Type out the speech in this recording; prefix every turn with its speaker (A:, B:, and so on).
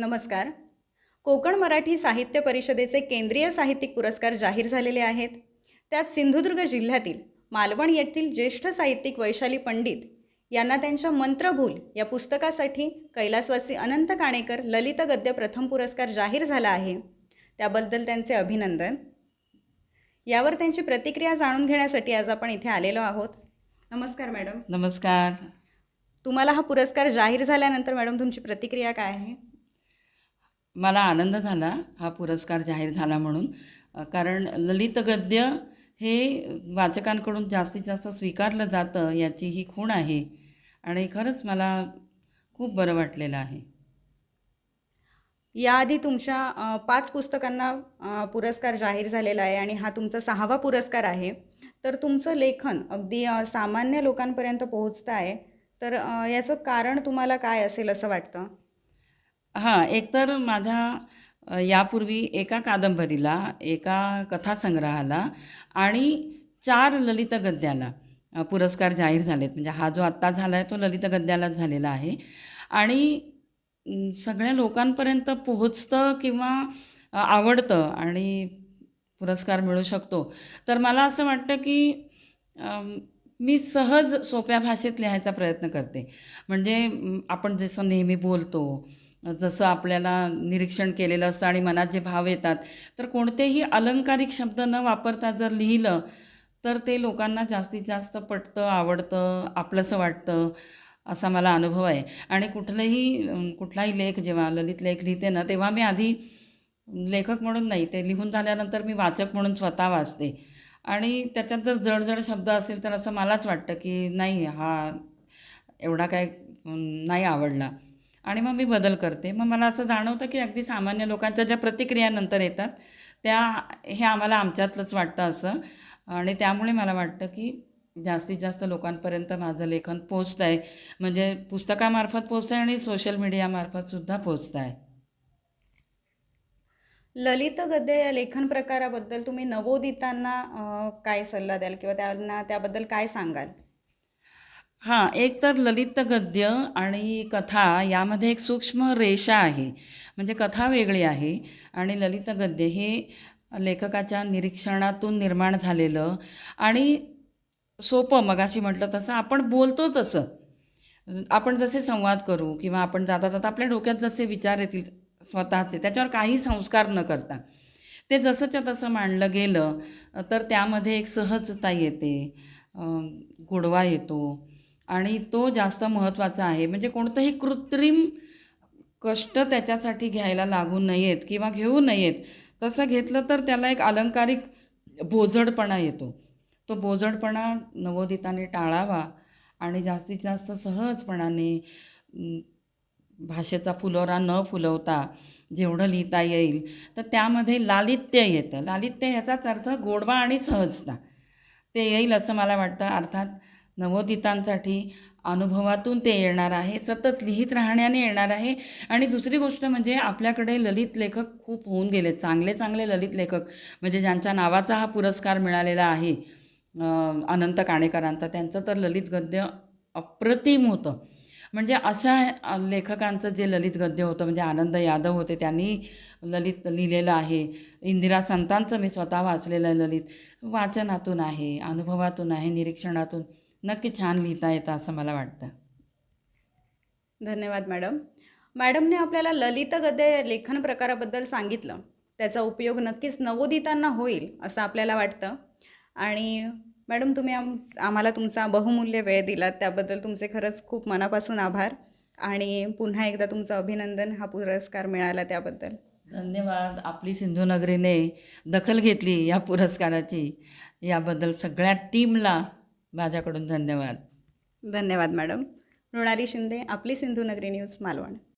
A: नमस्कार. कोकण मराठी साहित्य परिषदेचे केंद्रीय साहित्यिक पुरस्कार जाहीर झालेले आहेत. त्यात सिंधुदुर्ग जिल्ह्यातील मालवण येथील ज्येष्ठ साहित्यिक वैशाली पंडित यांना त्यांच्या मंत्रभूल या पुस्तकासाठी कैलासवासी अनंत काणेकर ललित गद्य प्रथम पुरस्कार जाहीर झाला आहे. त्याबद्दल त्यांचे अभिनंदन. यावर त्यांची प्रतिक्रिया जाणून घेण्यासाठी आज आपण इथे आलेलो आहोत. नमस्कार मॅडम.
B: नमस्कार.
A: तुम्हाला हा पुरस्कार जाहीर झाल्यानंतर मॅडम तुमची प्रतिक्रिया काय आहे?
B: मला आनंद झाला हा पुरस्कार जाहीर झाला म्हणून. कारण ललित गद्य हे वाचकांकडून जास्तीत जास्त स्वीकारलं जातं याची ही खूण आहे. आणि खरंच मला खूप बरं वाटलेलं आहे.
A: याआधी तुमच्या पाच पुस्तकांना पुरस्कार जाहीर झालेला आहे आणि हा तुमचा सहावा पुरस्कार आहे. तर तुमचं लेखन अगदी सामान्य लोकांपर्यंत पोहोचतं आहे. तर याचं कारण तुम्हाला काय असेल असं वाटतं?
B: हां एकतर माझ्या अ, यापूर्वी एका कादंबरीला एका कथासंग्रहाला आणि चार ललित गद्याला अ, पुरस्कार जाहीर झालेत. म्हणजे हा जो आत्ता झाला आहे तो ललित गद्यालाच झालेला आहे. आणि सगळ्या लोकांपर्यंत पोहोचतं किंवा अ, आवडतं आणि पुरस्कार मिळू शकतो. तर मला असं वाटतं की मी सहज सोप्या भाषेत लिहायचा प्रयत्न करते. म्हणजे आपण जसं नेहमी बोलतो जसं आपल्याला निरीक्षण केलेलं असतं आणि मनात जे भाव येतात तर कोणतेही अलंकारिक शब्द न वापरता जर लिहिलं तर ते लोकांना जास्तीत जास्त पटतं आवडतं आपलंसं वाटतं असा मला अनुभव आहे. आणि कुठलंही कुठलाही लेख जेव्हा ललित लेख लिहिते ना तेव्हा मी आधी लेखक म्हणून नाही ते लिहून झाल्यानंतर मी वाचक म्हणून स्वतः वाचते. आणि त्याच्यात जर जडजड शब्द असेल तर असं मलाच वाटतं की नाही हा एवढा काय नाही आवडला. आणि मग मी बदल करते. मग मला असं जाणवतं की अगदी सामान्य लोकांच्या ज्या प्रतिक्रिया नंतर येतात त्या हे आम्हाला आमच्यातलंच वाटतं असं. आणि त्यामुळे मला वाटतं की जास्तीत जास्त लोकांपर्यंत माझं लेखन पोचतं आहे म्हणजे पुस्तकामार्फत पोचतं आहे आणि सोशल मीडियामार्फतसुद्धा पोचतं आहे
A: ललित गद्य या लेखन प्रकाराबद्दल तुम्ही नवोदितांना काय सल्ला द्याल? किंवा त्यांना त्याबद्दल काय सांगाल?
B: हां एक तर ललित गद्य आणि कथा यामध्ये एक सूक्ष्म रेषा आहे. म्हणजे कथा वेगळी आहे आणि ललित गद्य हे लेखकाच्या निरीक्षणातून निर्माण झालेलं आणि सोपं मगाशी म्हटलं तसं आपण बोलतो तसं. आपण जसे संवाद करू किंवा आपण जाता जाता आपल्या डोक्यात जसे विचार येतील स्वतःचे त्याच्यावर काही संस्कार न करता. ते जसंच्या तसं मांडलं गेलं तर त्यामध्ये एक सहजता येते गोडवा येतो आणि तो जास्त महत्त्वाचा आहे. म्हणजे कोणतंही कृत्रिम कष्ट त्याच्यासाठी घ्यायला लागू नयेत किंवा घेऊ नयेत. तसं घेतलं तर त्याला एक अलंकारिक बोजडपणा येतो. तो बोजडपणा नवोदिताने टाळावा आणि जास्तीत जास्त सहजपणाने भाषेचा फुलोरा न फुलवता जेवढं लिहिता येईल तर त्यामध्ये लालित्य येतं. लालित्य याचाच अर्थ गोडवा आणि सहजता. ते येईल असं मला वाटतं. अर्थात नवोदितांसाठी अनुभवातून ते येणार आहे. सतत लिहित राहण्याने येणार आहे. आणि दुसरी गोष्ट म्हणजे आपल्याकडे ललित लेखक खूप होऊन गेले चांगले चांगले ललित लेखक म्हणजे ज्यांच्या नावाचा हा पुरस्कार मिळालेला आहे अनंत काणेकरांचा. त्यांचं तर ललित गद्य अप्रतिम होतं. म्हणजे अशा लेखकांचं जे ललित गद्य होतं म्हणजे आनंद यादव होते त्यांनी ललित लिहिलेलं आहे. इंदिरा संतांचं मी स्वतः वाचलेलं आहे ललित. वाचनातून आहे अनुभवातून आहे निरीक्षणातून. नक्की छान लिहिता येतं असं मला वाटतं.
A: धन्यवाद मॅडम. मॅडमने आपल्याला ललित गद्य या लेखन प्रकाराबद्दल सांगितलं. त्याचा उपयोग नक्कीच नवोदितांना होईल असं आपल्याला वाटतं. आणि मॅडम तुम्ही आम आम्हाला तुमचा बहुमूल्य वेळ दिलात. त्याबद्दल तुमचे खरंच खूप मनापासून आभार. आणि पुन्हा एकदा तुमचं अभिनंदन हा पुरस्कार मिळाला त्याबद्दल.
B: धन्यवाद. आपली सिंधुनगरीने दखल घेतली या पुरस्काराची. याबद्दल सगळ्या टीमला माझ्याकडून धन्यवाद.
A: धन्यवाद मॅडम. मृणाली शिंदे आपली सिंधुनगरी न्यूज मालवण.